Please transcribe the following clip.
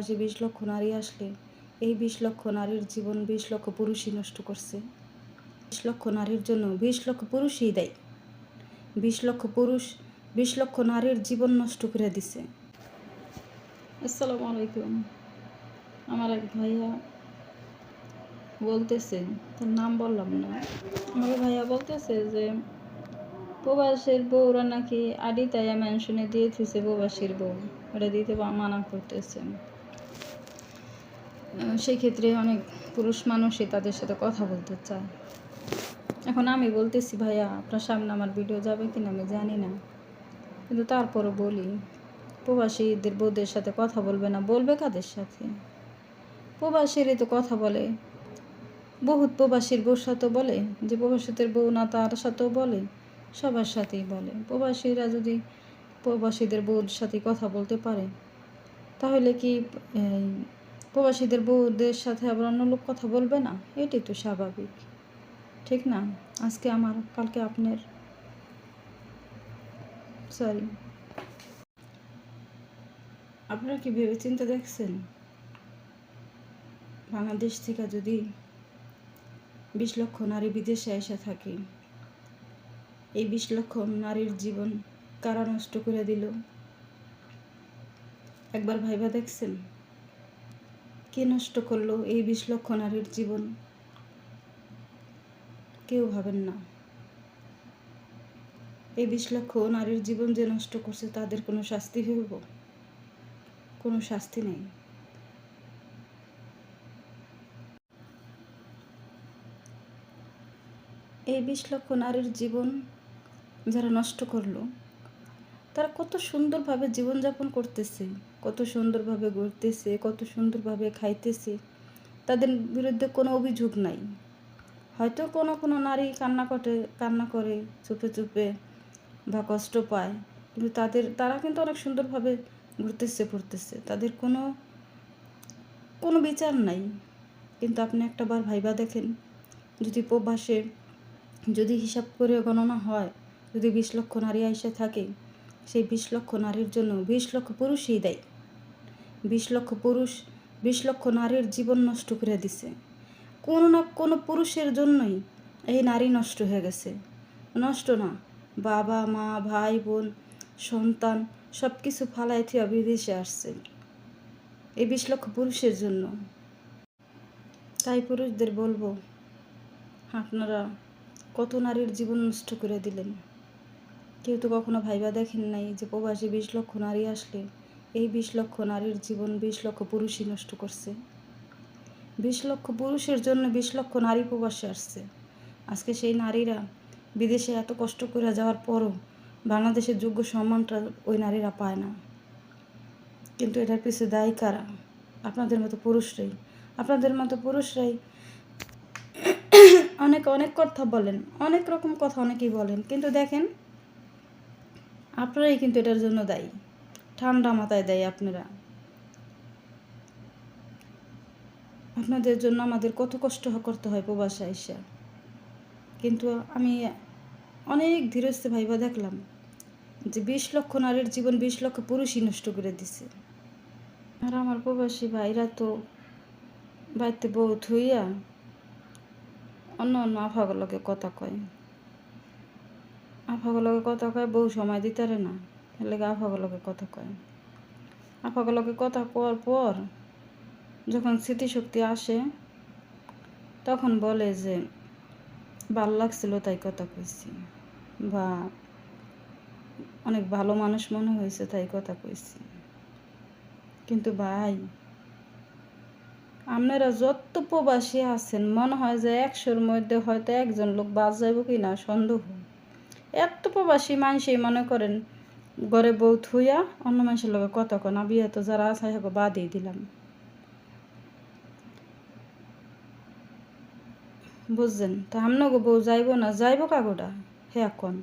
প্রবাসী বিশ লক্ষ নারী আসলে এই বিশ লক্ষ নারীর জীবন বিশ লক্ষ পুরুষই নষ্ট করছে। বিশ লক্ষ নারীর জন্য বিশ লক্ষ পুরুষই দেয়। বিশ লক্ষ পুরুষ বিশ লক্ষ নারীর জীবন নষ্ট করে দিছে। আসসালামু আলাইকুম। আমার এক ভাইয়া বলতেছে, তার নাম বললাম না। আমার ভাইয়া বলতেছে যে, প্রবাসের বউরা নাকি আডি তাইয়া মেনশনে দিয়ে দিয়েছে প্রবাসীর বউ। ওটা দিতে মানা করতেছে। সেই ক্ষেত্রে অনেক পুরুষ মানুষই তাদের সাথে কথা বলতে চায়। এখন আমি বলতেছি, ভাইয়া, আপনার সামনে আমার ভিডিও যাবে কিনা আমি জানি না। কিন্তু তারপরও বলি, প্রবাসীদের বউদের সাথে কথা বলবে না, বলবে কাদের সাথে? প্রবাসীরই তো কথা বলে। বহুত প্রবাসীর বউর সাথেও বলে, যে প্রবাসীদের বউ না তার সাথেও বলে, সবার সাথেই বলে। প্রবাসীরা যদি প্রবাসীদের বউর সাথে কথা বলতে পারে তাহলে কি প্রবাসীদের বউদের সাথে আবার অন্য লোক কথা বলবে না? এটাই তো স্বাভাবিক। ঠিক না? আজকে আমার, কালকে আপনার। সরি আপনারা কি ভেবে চিন্তে দেখছেন? বাংলাদেশ থেকে যদি বিশ লক্ষ নারী বিদেশে এসে থাকে, এই বিশ লক্ষ নারীর জীবন কারা নষ্ট করে দিল? একবার ভাইবা দেখছেন? কে নষ্ট করল এই বিশ লক্ষ নারীর জীবন? কেউ ভাবেন না। এই বিশ লক্ষ নারীর জীবন যে নষ্ট করছে তাদের কোনো শাস্তি হইব? কোনো শাস্তি নেই। এই বিশ লক্ষ নারীর জীবন যারা নষ্ট করল, তারা কত সুন্দরভাবে জীবনযাপন করতেছে। কত সুন্দরভাবে ঘুরতেছে, কত সুন্দরভাবে খাইতেছে, তাদের বিরুদ্ধে কোনো অভিযোগ নাই। হয়তো কোনো কোনো নারী কান্না করে কান্না করে, চুপে চুপে বা কষ্ট পায়, কিন্তু তাদের, তারা কিন্তু অনেক সুন্দরভাবে ঘুরতেছে পড়তেছে তাদের কোনো কোনো বিচার নাই। কিন্তু আপনি একটা বার ভাইবা দেখেন, যদি প্রবাসে যদি হিসাব করে গণনা হয়, যদি বিশ লক্ষ নারী এসে থাকে, সেই বিশ লক্ষ নারীর জন্য বিশ লক্ষ পুরুষই দেয়। বিশ লক্ষ পুরুষ, বিশ লক্ষ নারীর জীবন নষ্ট করে দিছে। কোনো না কোনো পুরুষের জন্যই এই নারী নষ্ট হয়ে গেছে। নষ্ট না, বাবা, মা, ভাই, বোন, সন্তান সব কিছু ফালাই থিয়া বিদেশে আসছে এই বিশ লক্ষ পুরুষের জন্য। তাই পুরুষদের বলব, আপনারা কত নারীর জীবন নষ্ট করে দিলেন। কেউ তো কখনো ভাইবা দেখেন নাই যে প্রবাসী বিশ লক্ষ নারী আসলে এই বিশ লক্ষ নারীর জীবন বিশ লক্ষ পুরুষই নষ্ট করছে। বিশ লক্ষ পুরুষের জন্য বিশ লক্ষ নারী প্রবাসে আসছে। আজকে সেই নারীরা বিদেশে এত কষ্ট করে যাওয়ার পরও বাংলাদেশের যোগ্য সম্মানটা ওই নারীরা পায় না। কিন্তু এটার পিছনে দায়ী কারা? আপনাদের মতো পুরুষরাই। আপনাদের মতো পুরুষরাই অনেক অনেক কথা বলেন, অনেক রকম কথা অনেকেই বলেন। কিন্তু দেখেন, আপনারাই কিন্তু এটার জন্য দায়ী। ঠান্ডা মাথায় দেয় আপনারা। আপনাদের জন্য আমাদের কত কষ্ট করতে হয় প্রবাসে এসে কিন্তু আমি অনেক ধীরস্থ ভাইবা দেখলাম যে বিশ লক্ষ নারীর জীবন বিশ লক্ষ পুরুষই নষ্ট করে দিছে। আর আমার প্রবাসী ভাইরা তো বাড়িতে বউ থুইয়া অন্য অন্য আফাগুলোকে কথা কয়। আফাগুলোকে কথা কয়, বউ সময় দিতারে না। এলাকা আফাগুলোকে কথা কয়। আফাগুলোকে কথা কওয়ার পর যখন স্মৃতিশক্তি আসে, তখন বলে যে, ভালো লাগছিল তাই কথা কইছি। বা, অনেক ভালো মানুষ মনে হয়েছে তাই কথা কইছি। কিন্তু ভাই, আপনারা যত প্রবাসী আছেন, মনে হয় যে একশোর মধ্যে হয়তো একজন লোক বাদ যাইব কি না সন্দেহ। এত প্রবাসী মানুষই মনে করেন ঘরে বউ থুইয়া অন্য মানুষের লোকের কতক্ষণ বিয়ে তো যারা আছে হ্যাঁ বাদই দিলাম। বুঝছেন? তা আমনগো বউ যাইব না? যাইব কাগোটা হে এখন